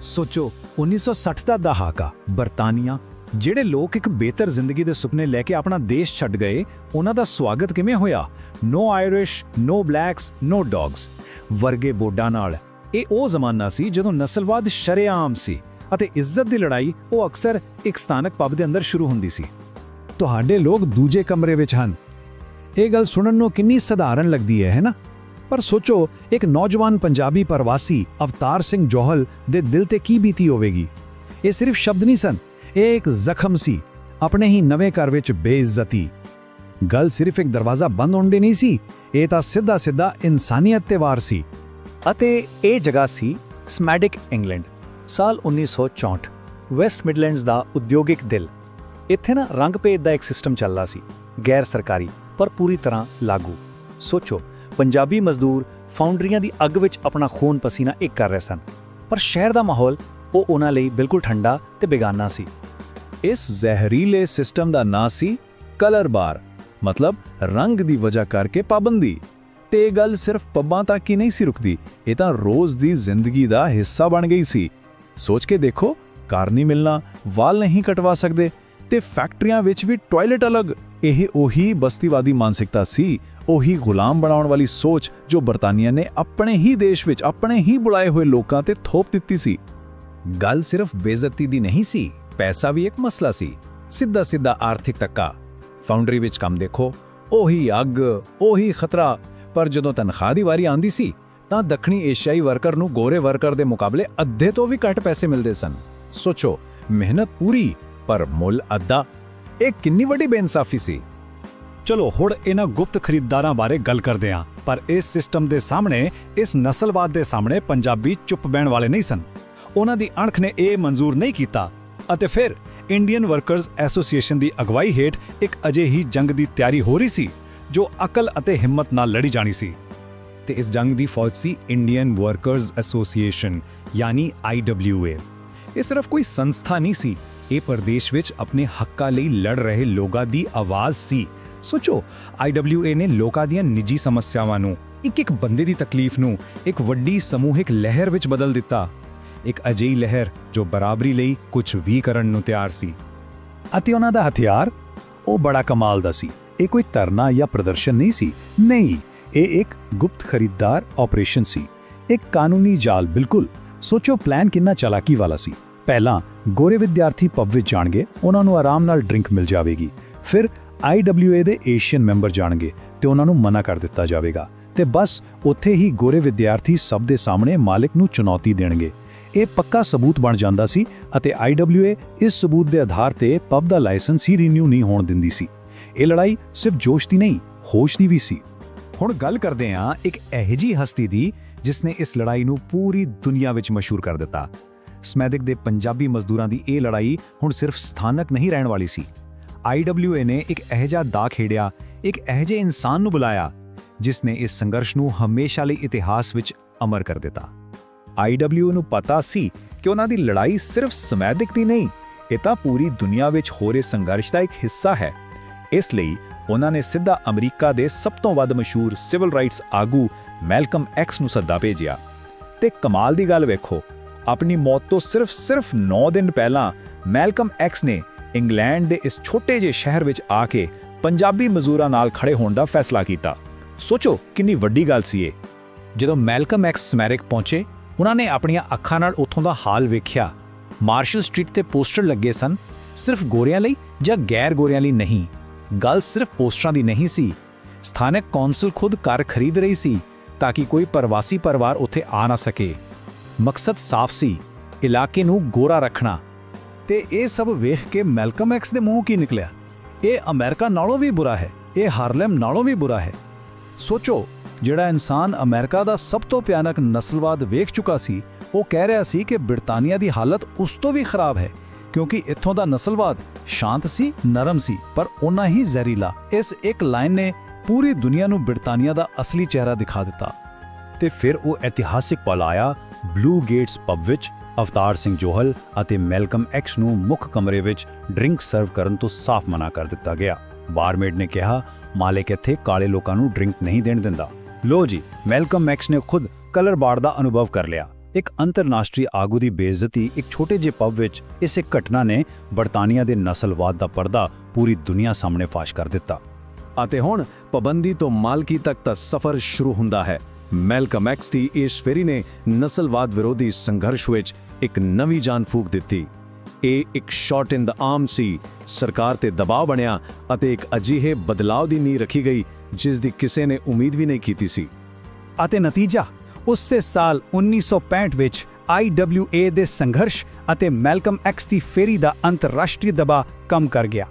ਸੋਚੋ 1960 ਦਾ ਦਹਾਕਾ, ਬਰਤਾਨੀਆ, ਜਿਹੜੇ ਲੋਕ ਇੱਕ ਬਿਹਤਰ ਜ਼ਿੰਦਗੀ ਦੇ ਸੁਪਨੇ ਲੈ ਕੇ ਆਪਣਾ ਦੇਸ਼ ਛੱਡ ਗਏ, ਉਹਨਾਂ ਦਾ ਸਵਾਗਤ ਕਿਵੇਂ ਹੋਇਆ? No Irish no blacks no dogs ਵਰਗੇ ਬੋਡਾਂ ਨਾਲ। ਇਹ ਉਹ ਜ਼ਮਾਨਾ ਸੀ ਜਦੋਂ ਨਸਲਵਾਦ ਸ਼ਰੇਆਮ ਸੀ ਅਤੇ ਇੱਜ਼ਤ ਦੀ ਲੜਾਈ ਉਹ ਅਕਸਰ ਇੱਕ ਸਥਾਨਕ ਪਬ ਦੇ ਅੰਦਰ ਸ਼ੁਰੂ ਹੁੰਦੀ ਸੀ। ਤੁਹਾਡੇ ਲੋਕ ਦੂਜੇ ਕਮਰੇ ਵਿੱਚ ਹਨ। ਇਹ ਗੱਲ ਸੁਣਨ ਨੂੰ ਕਿੰਨੀ ਸਧਾਰਨ ਲੱਗਦੀ ਹੈ ਹੈ ਨਾ? ਪਰ ਸੋਚੋ, ਇੱਕ ਨੌਜਵਾਨ ਪੰਜਾਬੀ ਪ੍ਰਵਾਸੀ ਅਵਤਾਰ ਸਿੰਘ ਜੋਹਲ ਦੇ ਦਿਲ ਤੇ ਕੀ ਬੀਤੀ ਹੋਵੇਗੀ? ਇਹ ਸਿਰਫ ਸ਼ਬਦ ਨਹੀਂ ਸਨ, ਇਹ ਇੱਕ ਜ਼ਖਮ ਸੀ, ਆਪਣੇ ਹੀ ਨਵੇਂ ਘਰ ਵਿੱਚ ਬੇਇੱਜ਼ਤੀ। ਗੱਲ ਸਿਰਫ ਇੱਕ ਦਰਵਾਜ਼ਾ ਬੰਦ ਹੋਣ ਦੀ ਨਹੀਂ ਸੀ, ਇਹ ਤਾਂ ਸਿੱਧਾ ਸਿੱਧਾ ਇਨਸਾਨੀਅਤ ਤੇ ਵਾਰ ਸੀ। ਅਤੇ ਇਹ ਜਗ੍ਹਾ ਸੀ ਸਮੈਡਿਕ ਇੰਗਲੈਂਡ, ਸਾਲ 1964 ਵੈਸਟ ਮਿਡਲੈਂਡਸ ਦਾ ਉਦਯੋਗਿਕ ਦਿਲ। ਇੱਥੇ ਨਾ ਰੰਗ ਭੇਦ ਦਾ ਇੱਕ ਸਿਸਟਮ ਚੱਲਦਾ ਸੀ ਗੈਰ ਸਰਕਾਰੀ ਪਰ ਪੂਰੀ ਤਰ੍ਹਾਂ ਲਾਗੂ। ਸੋਚੋ ਪੰਜਾਬੀ ਮਜ਼ਦੂਰ ਫਾਊਂਡਰੀਆਂ ਦੀ ਅੱਗ ਵਿੱਚ ਆਪਣਾ ਖੂਨ ਪਸੀਨਾ ਇੱਕ ਕਰ ਰਹੇ ਸਨ। ਪਰ ਸ਼ਹਿਰ ਦਾ ਮਾਹੌਲ, ਉਹ ਉਹਨਾਂ ਲਈ ਬਿਲਕੁਲ ਠੰਡਾ ਤੇ ਬੇਗਾਨਾ ਸੀ। ਇਸ ਜ਼ਹਿਰੀਲੇ ਸਿਸਟਮ ਦਾ ਨਾਂ ਸੀ ਕਲਰ ਬਾਰ, ਮਤਲਬ ਰੰਗ ਦੀ ਵਜ੍ਹਾ ਕਰਕੇ ਪਾਬੰਦੀ। ਤੇ ਇਹ ਗੱਲ ਸਿਰਫ ਪੱਬਾਂ ਤੱਕ ਹੀ ਨਹੀਂ ਸੀ ਰੁਕਦੀ, ਇਹ ਤਾਂ ਰੋਜ਼ ਦੀ ਜ਼ਿੰਦਗੀ ਦਾ ਹਿੱਸਾ ਬਣ ਗਈ ਸੀ। ਸੋਚ ਕੇ ਦੇਖੋ ਕਾਰ ਨਹੀਂ ਮਿਲਣਾ, ਵਾਲ ਨਹੀਂ ਕਟਵਾ ਸਕਦੇ ਤੇ ਫੈਕਟਰੀਆਂ ਵਿੱਚ ਵੀ ਟਾਇਲਟ ਅਲੱਗ। ਇਹ ਉਹੀ ਬਸਤੀਵਾਦੀ ਮਾਨਸਿਕਤਾ ਸੀ ਉਹੀ ਗੁਲਾਮ ਬਣਾਉਣ ਵਾਲੀ ਸੋਚ ਜੋ ਬਰਤਾਨੀਆ ਨੇ ਆਪਣੇ ਹੀ ਦੇਸ਼ ਵਿੱਚ, ਆਪਣੇ ਹੀ ਬੁਲਾਏ ਹੋਏ ਲੋਕਾਂ ਤੇ ਥੋਪ ਦਿੱਤੀ ਸੀ। ਗੱਲ ਸਿਰਫ ਬੇਇੱਜ਼ਤੀ ਦੀ ਨਹੀਂ ਸੀ, ਪੈਸਾ ਵੀ ਇੱਕ ਮਸਲਾ ਸੀ। ਸਿੱਧਾ ਸਿੱਧਾ ਆਰਥਿਕ ਤੱਕਾ ਫਾਊਂਡਰੀ ਵਿੱਚ ਕੰਮ ਦੇਖੋ, ਉਹੀ ਅੱਗ, ਉਹੀ ਖਤਰਾ। ਪਰ ਜਦੋਂ ਤਨਖਾਹ ਦੀ ਵਾਰੀ ਆਂਦੀ ਸੀ, ਤਾਂ ਦੱਖਣੀ ਏਸ਼ੀਆਈ ਵਰਕਰ ਨੂੰ ਗੋਰੇ ਵਰਕਰ ਦੇ ਮੁਕਾਬਲੇ ਅੱਧੇ ਤੋਂ ਵੀ ਘੱਟ ਪੈਸੇ ਮਿਲਦੇ ਸਨ। ਸੋਚੋ, ਮਿਹਨਤ ਪੂਰੀ, ਪਰ ਮੁੱਲ ਅੱਧਾ। ਇਹ ਕਿੰਨੀ ਵੱਡੀ ਬੇਇਨਸਾਫੀ ਸੀ? ਚਲੋ ਹੁਣ ਇਹਨਾਂ ਗੁਪਤ ਖਰੀਦਦਾਰਾਂ ਬਾਰੇ ਗੱਲ ਕਰਦੇ ਹਾਂ, ਪਰ ਇਸ ਸਿਸਟਮ ਦੇ ਸਾਹਮਣੇ, ਇਸ ਨਸਲਵਾਦ ਦੇ ਸਾਹਮਣੇ ਪੰਜਾਬੀ ਚੁੱਪ ਬਹਿਣ ਵਾਲੇ ਨਹੀਂ ਸਨ। ਉਹਨਾਂ ਦੀ ਅਣਖ ਨੇ ਇਹ ਮਨਜ਼ੂਰ ਨਹੀਂ ਕੀਤਾ। ਅਤੇ ਫਿਰ ਇੰਡੀਅਨ ਵਰਕਰਜ਼ ਐਸੋਸੀਏਸ਼ਨ ਦੀ ਅਗਵਾਈ ਹੇਠ ਇੱਕ ਅਜਿਹੀ ਜੰਗ ਦੀ ਤਿਆਰੀ ਹੋ ਰਹੀ ਸੀ, ਜੋ ਅਕਲ ਅਤੇ ਹਿੰਮਤ ਨਾਲ ਲੜੀ ਜਾਣੀ ਸੀ। ਤੇ ਇਸ ਜੰਗ ਦੀ ਫੌਜ ਸੀ ਇੰਡੀਅਨ ਵਰਕਰਜ਼ ਐਸੋਸੀਏਸ਼ਨ ਯਾਨੀ IWA ਇਹ ਸਿਰਫ ਕੋਈ ਸੰਸਥਾ ਨਹੀਂ ਸੀ। ਇਹ ਪ੍ਰਦੇਸ਼ ਵਿੱਚ ਆਪਣੇ ਹੱਕਾਂ ਲਈ ਲੜ ਰਹੇ ਲੋਕਾਂ ਦੀ ਆਵਾਜ਼ ਸੀ। ਸੋਚੋ IWA ਨੇ ਲੋਕਾਂ ਦੀਆਂ ਨਿੱਜੀ ਸਮੱਸਿਆਵਾਂ ਨੂੰ ਇੱਕ ਇੱਕ ਬੰਦੇ ਦੀ ਤਕਲੀਫ ਨੂੰ ਇੱਕ ਵੱਡੀ ਸਮੂਹਿਕ ਲਹਿਰ ਵਿੱਚ ਬਦਲ ਦਿੱਤਾ। ਇੱਕ ਅਜਿਹੀ ਲਹਿਰ ਜੋ ਬਰਾਬਰੀ ਲਈ ਕੁਝ ਵੀ ਕਰਨ ਨੂੰ ਤਿਆਰ ਸੀ। ਅਤੇ ਉਹਨਾਂ ਦਾ ਹਥਿਆਰ? ਉਹ ਬੜਾ ਕਮਾਲ ਦਾ ਸੀ। ਇਹ ਕੋਈ ਧਰਨਾ ਜਾਂ ਪ੍ਰਦਰਸ਼ਨ ਨਹੀਂ ਸੀ। ਨਹੀਂ, ਇਹ ਇੱਕ ਗੁਪਤ ਖਰੀਦਦਾਰ ਆਪਰੇਸ਼ਨ ਸੀ। ਇੱਕ ਕਾਨੂੰਨੀ ਜਾਲ, ਬਿਲਕੁਲ। ਸੋਚੋ ਪਲਾਨ ਕਿੰਨਾ ਚਾਲਾਕੀ ਵਾਲਾ ਸੀ। ਪਹਿਲਾਂ ਗੋਰੇ ਵਿਦਿਆਰਥੀ ਪਬ ਵਿੱਚ ਜਾਣਗੇ, ਉਹਨਾਂ ਨੂੰ ਆਰਾਮ ਨਾਲ ਡਰਿੰਕ ਮਿਲ ਜਾਵੇਗੀ। ਫਿਰ IWA ਦੇ ਏਸ਼ੀਅਨ ਮੈਂਬਰ ਜਾਣਗੇ ਤੇ ਉਹਨਾਂ ਨੂੰ ਮਨਾ ਕਰ ਦਿੱਤਾ ਜਾਵੇਗਾ। ਤੇ ਬਸ ਉੱਥੇ ਹੀ ਗੋਰੇ ਵਿਦਿਆਰਥੀ ਸਭ ਦੇ ਸਾਹਮਣੇ ਮਾਲਕ ਨੂੰ ਚੁਣੌਤੀ ਦੇਣਗੇ। ਇਹ ਪੱਕਾ ਸਬੂਤ ਬਣ ਜਾਂਦਾ ਸੀ ਅਤੇ IWA ਇਸ ਸਬੂਤ ਦੇ ਆਧਾਰ ਤੇ ਪਬ ਦਾ ਲਾਇਸੈਂਸ ਹੀ ਰੀਨਿਊ ਨਹੀਂ ਹੋਣ ਦਿੰਦੀ ਸੀ। ਇਹ ਲੜਾਈ ਸਿਰਫ ਜੋਸ਼ ਦੀ ਨਹੀਂ, ਹੋਸ਼ ਦੀ ਵੀ ਸੀ। ਹੁਣ ਗੱਲ ਕਰਦੇ ਹਾਂ ਇੱਕ ਇਹੋ ਹਸਤੀ ਦੀ ਜਿਸ ਨੇ ਇਸ ਲੜਾਈ ਨੂੰ ਪੂਰੀ ਦੁਨੀਆ ਵਿੱਚ ਮਸ਼ਹੂਰ ਕਰ ਦਿੱਤਾ। ਸਮੈਦਿਕ ਦੇ ਪੰਜਾਬੀ ਮਜ਼ਦੂਰਾਂ ਦੀ ਇਹ ਲੜਾਈ ਹੁਣ ਸਿਰਫ ਸਥਾਨਕ ਨਹੀਂ ਰਹਿਣ ਵਾਲੀ ਸੀ। IWA ਨੇ ਇੱਕ ਅਹਿਜਾ ਦਾ ਖੇਡਿਆ, ਇੱਕ ਅਹਿਜੇ ਇਨਸਾਨ ਨੂੰ ਬੁਲਾਇਆ, ਜਿਸ ਨੇ ਇਸ ਸੰਘਰਸ਼ ਨੂੰ ਹਮੇਸ਼ਾ ਲਈ ਇਤਿਹਾਸ ਵਿੱਚ ਅਮਰ ਕਰ ਦਿੱਤਾ। IWA ਨੂੰ ਪਤਾ ਸੀ ਕਿ ਉਹਨਾਂ ਦੀ ਲੜਾਈ ਸਿਰਫ ਸਮੈਦਿਕ ਦੀ ਨਹੀਂ, ਇਹ ਤਾਂ ਪੂਰੀ ਦੁਨੀਆ ਵਿੱਚ ਹੋ ਰਹੇ ਸੰਘਰਸ਼ ਦਾ ਇੱਕ ਹਿੱਸਾ ਹੈ। ਇਸ ਲਈ ਉਹਨਾਂ ਨੇ ਸਿੱਧਾ ਅਮਰੀਕਾ ਦੇ ਸਭ ਤੋਂ ਵੱਧ ਮਸ਼ਹੂਰ ਸਿਵਲ ਰਾਈਟਸ ਆਗੂ ਮੈਲਕਮ ਐਕਸ ਨੂੰ ਸੱਦਾ ਭੇਜਿਆ। ਤੇ ਕਮਾਲ ਦੀ ਗੱਲ ਵੇਖੋ, ਆਪਣੀ ਮੌਤ ਤੋਂ ਸਿਰਫ ਸਿਰਫ 9 ਦਿਨ ਪਹਿਲਾਂ ਮੈਲਕਮ ਐਕਸ ਨੇ ਇੰਗਲੈਂਡ ਦੇ ਇਸ ਛੋਟੇ ਜਿਹੇ ਸ਼ਹਿਰ ਵਿੱਚ ਆ ਕੇ ਪੰਜਾਬੀ ਮਜ਼ਦੂਰਾਂ ਨਾਲ ਖੜੇ ਹੋਣ ਦਾ ਫੈਸਲਾ ਕੀਤਾ। ਸੋਚੋ, ਕਿੰਨੀ ਵੱਡੀ ਗੱਲ ਸੀ ਇਹ। ਜਦੋਂ ਮੈਲਕਮ ਐਕਸ ਸਮੈਰਿਕ ਪਹੁੰਚੇ ਉਹਨਾਂ ਨੇ ਆਪਣੀਆਂ ਅੱਖਾਂ ਨਾਲ ਉੱਥੋਂ ਦਾ ਹਾਲ ਵੇਖਿਆ। ਮਾਰਸ਼ਲ ਸਟਰੀਟ ਤੇ ਪੋਸਟਰ ਲੱਗੇ ਸਨ, ਸਿਰਫ ਗੋਰਿਆਂ ਲਈ ਜਾਂ ਗੈਰ ਗੋਰਿਆਂ ਲਈ ਨਹੀਂ। ਗੱਲ ਸਿਰਫ ਪੋਸਟਰਾਂ ਦੀ ਨਹੀਂ ਸੀ। ਸਥਾਨਕ ਕੌਂਸਲ ਖੁਦ ਘਰ ਖਰੀਦ ਰਹੀ ਸੀ ਤਾਂ ਕਿ ਕੋਈ ਪ੍ਰਵਾਸੀ ਪਰਿਵਾਰ ਉੱਥੇ ਆ ਨਾ ਸਕੇ। ਮਕਸਦ ਸਾਫ਼ ਸੀ, ਇਲਾਕੇ ਨੂੰ ਗੋਰਾ ਰੱਖਣਾ। ਤੇ ਇਹ ਸਭ ਵੇਖ ਕੇ ਮੈਲਕਮ ਐਕਸ ਦੇ ਮੂੰਹ ਕੀ ਨਿਕਲਿਆ? ਇਹ ਅਮਰੀਕਾ ਨਾਲੋਂ ਵੀ ਬੁਰਾ ਹੈ, ਇਹ ਹਾਰਲਮ ਨਾਲੋਂ ਵੀ ਬੁਰਾ ਹੈ। ਸੋਚੋ, ਜਿਹੜਾ ਇਨਸਾਨ ਅਮਰੀਕਾ ਦਾ ਸਭ ਤੋਂ ਭਿਆਨਕ ਨਸਲਵਾਦ ਵੇਖ ਚੁੱਕਾ ਸੀ, ਉਹ ਕਹਿ ਰਿਹਾ ਸੀ ਕਿ ਬ੍ਰਿਟਾਨੀਆ ਦੀ ਹਾਲਤ ਉਸ ਤੋਂ ਵੀ ਖਰਾਬ ਹੈ, ਕਿਉਂਕਿ ਇੱਥੋਂ ਦਾ ਨਸਲਵਾਦ ਸ਼ਾਂਤ ਸੀ, ਨਰਮ ਸੀ, ਪਰ ਉਨਾ ਹੀ ਜ਼ਹਿਰੀਲਾ। ਇਸ ਇੱਕ ਲਾਈਨ ਨੇ ਪੂਰੀ ਦੁਨੀਆ ਨੂੰ ਬ੍ਰਿਟਾਨੀਆ ਦਾ ਅਸਲੀ ਚਿਹਰਾ ਦਿਖਾ ਦਿੱਤਾ। ਤੇ ਫਿਰ ਉਹ ਇਤਿਹਾਸਿਕ ਪਲ ਆਇਆ, ਬਲੂ ਗੇਟਸ ਪਬ ਵਿੱਚ ਅਵਤਾਰ ਸਿੰਘ ਜੋਹਲ ਅਤੇ ਮੈਲਕਮ ਐਕਸ ਨੂੰ ਮੁੱਖ ਕਮਰੇ ਵਿੱਚ ਡਰਿੰਕ ਸਰਵ ਕਰਨ ਤੋਂ ਸਾਫ਼ ਮਨਾ ਕਰ ਦਿੱਤਾ ਗਿਆ। ਬਾਰਮੇਡ ਨੇ ਕਿਹਾ, ਮਾਲਕ ਇੱਥੇ ਕਾਲੇ ਲੋਕਾਂ ਨੂੰ ਡਰਿੰਕ ਨਹੀਂ ਦੇਣ ਦਿੰਦਾ। ਲੋ ਜੀ, ਮੈਲਕਮ ਐਕਸ ਨੇ ਖੁਦ ਕਲਰ ਬਾੜ ਦਾ ਅਨੁਭਵ ਕਰ ਲਿਆ। ਇੱਕ ਅੰਤਰਰਾਸ਼ਟਰੀ ਆਗੂ ਦੀ ਬੇਇੱਜ਼ਤੀ ਇੱਕ ਛੋਟੇ ਜਿਹੇ ਪਬ ਵਿੱਚ ਇਸ ਘਟਨਾ ਨੇ ਬਰਤਾਨੀਆ ਦੇ ਨਸਲਵਾਦ ਦਾ ਪਰਦਾ ਪੂਰੀ ਦੁਨੀਆ ਸਾਹਮਣੇ ਫਾਸ਼ ਕਰ ਦਿੱਤਾ। ਅਤੇ ਹੁਣ ਪਾਬੰਦੀ ਤੋਂ ਮਾਲਕੀ ਤੱਕ ਦਾ ਸਫ਼ਰ ਸ਼ੁਰੂ ਹੁੰਦਾ ਹੈ। ਮੈਲਕਮ ਐਕਸ ਦੀ ਇਸ ਫੇਰੀ ਨੇ ਨਸਲਵਾਦ ਵਿਰੋਧੀ ਸੰਘਰਸ਼ ਵਿੱਚ ਇੱਕ ਨਵੀਂ ਜਾਨ ਫੂਕ ਦਿੱਤੀ। ਇਹ ਇੱਕ ਸ਼ਾਟ ਇਨ ਦਾ ਆਰਮ ਸੀ। ਸਰਕਾਰ ਤੇ ਦਬਾਅ ਬਣਿਆ ਅਤੇ ਇੱਕ ਅਜਿਹੇ ਬਦਲਾਅ ਦੀ ਨੀਂਹ ਰੱਖੀ ਗਈ, ਜਿਸ ਦੀ ਕਿਸੇ ਨੇ ਉਮੀਦ ਵੀ ਨਹੀਂ ਕੀਤੀ ਸੀ। ਅਤੇ ਨਤੀਜਾ, ਉਸੇ ਸਾਲ 1965 ਵਿੱਚ IWA ਦੇ ਸੰਘਰਸ਼ ਅਤੇ ਮੈਲਕਮ ਐਕਸ ਦੀ ਫੇਰੀ ਦਾ ਅੰਤਰਰਾਸ਼ਟਰੀ ਦਬਾਅ ਕਮ ਕਰ ਗਿਆ।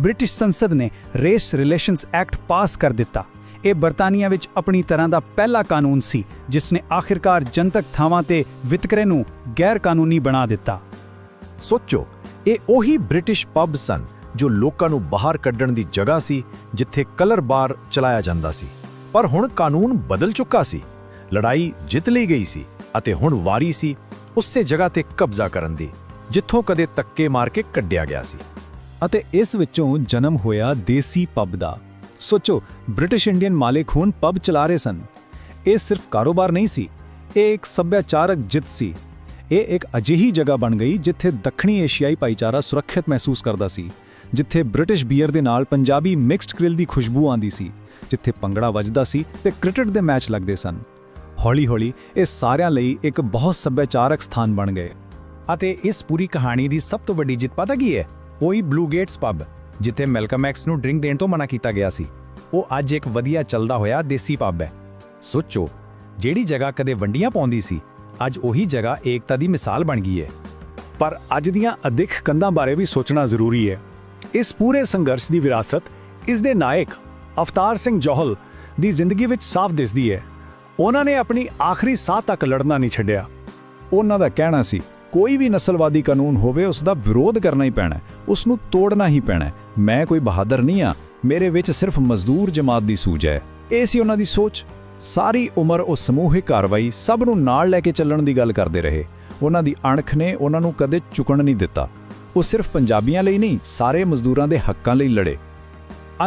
ਬ੍ਰਿਟਿਸ਼ ਸੰਸਦ ਨੇ ਰੇਸ ਰਿਲੇਸ਼ਨਸ ਐਕਟ ਪਾਸ ਕਰ ਦਿੱਤਾ। ਇਹ ਬਰਤਾਨੀਆ ਵਿੱਚ ਆਪਣੀ ਤਰ੍ਹਾਂ ਦਾ ਪਹਿਲਾ ਕਾਨੂੰਨ ਸੀ ਜਿਸ ਨੇ ਆਖਿਰਕਾਰ ਜਨਤਕ ਥਾਵਾਂ ਤੇ ਵਿਤਕਰੇ ਨੂੰ ਗੈਰ ਕਾਨੂੰਨੀ ਬਣਾ ਦਿੱਤਾ। ਸੋਚੋ, ਇਹ ਉਹੀ ਬ੍ਰਿਟਿਸ਼ ਪਬ ਸਨ ਜੋ ਲੋਕਾਂ ਨੂੰ ਬਾਹਰ ਕੱਢਣ ਦੀ ਜਗ੍ਹਾ ਸੀ, ਜਿੱਥੇ ਕਲਰ ਬਾਰ ਚਲਾਇਆ ਜਾਂਦਾ ਸੀ। ਪਰ ਹੁਣ ਕਾਨੂੰਨ ਬਦਲ ਚੁੱਕਾ ਸੀ। ਲੜਾਈ ਜਿੱਤ ਲਈ ਗਈ ਸੀ ਅਤੇ ਹੁਣ ਵਾਰੀ ਸੀ ਉਸੇ ਜਗ੍ਹਾ ਤੇ ਕਬਜ਼ਾ ਕਰਨ ਦੀ, ਜਿੱਥੋਂ ਕਦੇ ਤੱਕੇ ਮਾਰ ਕੇ ਕੱਢਿਆ ਗਿਆ ਸੀ। ਅਤੇ ਇਸ ਵਿੱਚੋਂ ਜਨਮ ਹੋਇਆ ਦੇਸੀ ਪਬ ਦਾ। ਸੋਚੋ ਬ੍ਰਿਟਿਸ਼ ਇੰਡੀਅਨ ਮਾਲਿਕ ਹੁਣ ਪਬ ਚਲਾ ਰਹੇ ਸਨ। ਇਹ ਸਿਰਫ ਕਾਰੋਬਾਰ ਨਹੀਂ ਸੀ, ਇਹ ਇੱਕ ਸੱਭਿਆਚਾਰਕ ਜਿੱਤ ਸੀ। ਇਹ ਇੱਕ ਅਜਿਹੀ ਜਗ੍ਹਾ ਬਣ ਗਈ ਜਿੱਥੇ ਦੱਖਣੀ ਏਸ਼ੀਆਈ ਭਾਈਚਾਰਾ ਸੁਰੱਖਿਅਤ ਮਹਿਸੂਸ ਕਰਦਾ ਸੀ, ਜਿੱਥੇ ਬ੍ਰਿਟਿਸ਼ ਬੀਅਰ ਦੇ ਨਾਲ ਪੰਜਾਬੀ ਮਿਕਸਡ ਕ੍ਰਿਲ ਦੀ ਖੁਸ਼ਬੂ ਆਂਦੀ ਸੀ, ਜਿੱਥੇ ਪੰਗੜਾ ਵੱਜਦਾ ਸੀ ਤੇ ਕ੍ਰਿਕਟ ਦੇ ਮੈਚ ਲੱਗਦੇ ਸਨ। ਹੌਲੀ-ਹੌਲੀ ਇਹ ਸਾਰਿਆਂ ਲਈ ਇੱਕ ਬਹੁਤ ਸੱਭਿਆਚਾਰਕ ਸਥਾਨ ਬਣ ਗਏ। ਅਤੇ ਇਸ ਪੂਰੀ ਕਹਾਣੀ ਦੀ ਸਭ ਤੋਂ ਵੱਡੀ ਜਿੱਤ ਪਤਾ ਕੀ ਹੈ? ਉਹੀ ਬਲੂ ਗੇਟਸ ਪਬ ਜਿੱਥੇ ਮੈਲਕਮ ਐਕਸ ਨੂੰ ਡਰਿੰਕ ਦੇਣ ਤੋਂ ਮਨਾ ਕੀਤਾ ਗਿਆ ਸੀ। ਉਹ ਅੱਜ ਇੱਕ ਵਧੀਆ ਚੱਲਦਾ ਹੋਇਆ ਦੇਸੀ ਪੱਬ ਹੈ। ਸੋਚੋ, ਜਿਹੜੀ ਜਗ੍ਹਾ ਕਦੇ ਵੰਡੀਆਂ ਪਾਉਂਦੀ ਸੀ, ਅੱਜ ਉਹੀ ਜਗ੍ਹਾ ਏਕਤਾ ਦੀ ਮਿਸਾਲ ਬਣ ਗਈ ਹੈ। ਪਰ ਅੱਜ ਦੀਆਂ ਅਦਿੱਖ ਕੰਧਾਂ ਬਾਰੇ ਵੀ ਸੋਚਣਾ ਜ਼ਰੂਰੀ ਹੈ। ਇਸ ਪੂਰੇ ਸੰਘਰਸ਼ ਦੀ ਵਿਰਾਸਤ ਇਸ ਦੇ ਨਾਇਕ ਅਵਤਾਰ ਸਿੰਘ ਜੋਹਲ ਦੀ ਜ਼ਿੰਦਗੀ ਵਿੱਚ ਸਾਫ਼ ਦਿਸਦੀ ਹੈ। ਉਹਨਾਂ ਨੇ ਆਪਣੀ ਆਖਰੀ ਸਾਹ ਤੱਕ ਲੜਨਾ ਨਹੀਂ ਛੱਡਿਆ। ਉਹਨਾਂ ਦਾ ਕਹਿਣਾ ਸੀ, ਕੋਈ ਵੀ ਨਸਲਵਾਦੀ ਕਾਨੂੰਨ ਹੋਵੇ, ਉਸ ਦਾ ਵਿਰੋਧ ਕਰਨਾ ਹੀ ਪੈਣਾ ਉਸ ਨੂੰ ਤੋੜਨਾ ਹੀ ਪੈਣਾ ਮੈਂ ਕੋਈ ਬਹਾਦਰ ਨਹੀਂ ਆ ਮੇਰੇ ਵਿੱਚ ਸਿਰਫ ਮਜ਼ਦੂਰ ਜਮਾਤ ਦੀ ਸੂਝ ਹੈ। ਇਹ ਸੀ ਉਹਨਾਂ ਦੀ ਸੋਚ। ਸਾਰੀ ਉਮਰ ਉਹ ਸਮੂਹਿਕ ਕਾਰਵਾਈ ਸਭ ਨੂੰ ਨਾਲ ਲੈ ਕੇ ਚੱਲਣ ਦੀ ਗੱਲ ਕਰਦੇ ਰਹੇ। ਉਹਨਾਂ ਦੀ ਅਣਖ ਨੇ ਉਹਨਾਂ ਨੂੰ ਕਦੇ ਝੁਕਣ ਨਹੀਂ ਦਿੱਤਾ। ਉਹ ਸਿਰਫ ਪੰਜਾਬੀਆਂ ਲਈ ਨਹੀਂ, ਸਾਰੇ ਮਜ਼ਦੂਰਾਂ ਦੇ ਹੱਕਾਂ ਲਈ ਲੜੇ।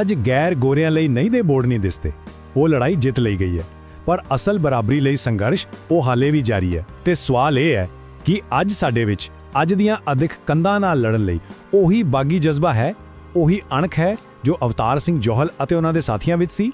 ਅੱਜ ਗੈਰ ਗੋਰਿਆਂ ਲਈ ਨਹੀਂ ਦੇ ਬੋਰਡ ਨਹੀਂ ਦਿਸਦੇ। ਉਹ ਲੜਾਈ ਜਿੱਤ ਲਈ ਗਈ ਹੈ। ਪਰ ਅਸਲ ਬਰਾਬਰੀ ਲਈ ਸੰਘਰਸ਼ ਉਹ ਹਾਲੇ ਵੀ ਜਾਰੀ ਹੈ। ਤੇ ਸਵਾਲ ਇਹ ਹੈ ਕਿ ਅੱਜ ਸਾਡੇ ਵਿੱਚ ਅੱਜ ਦੀਆਂ ਅਧਿਕ ਕੰਧਾਂ ਨਾਲ ਲੜਨ ਲਈ ਉਹੀ ਬਾਗੀ ਜਜ਼ਬਾ ਹੈ, ਉਹੀ ਅਣਖ ਹੈ ਜੋ ਅਵਤਾਰ ਸਿੰਘ ਜੋਹਲ ਅਤੇ ਉਹਨਾਂ ਦੇ ਸਾਥੀਆਂ ਵਿੱਚ ਸੀ।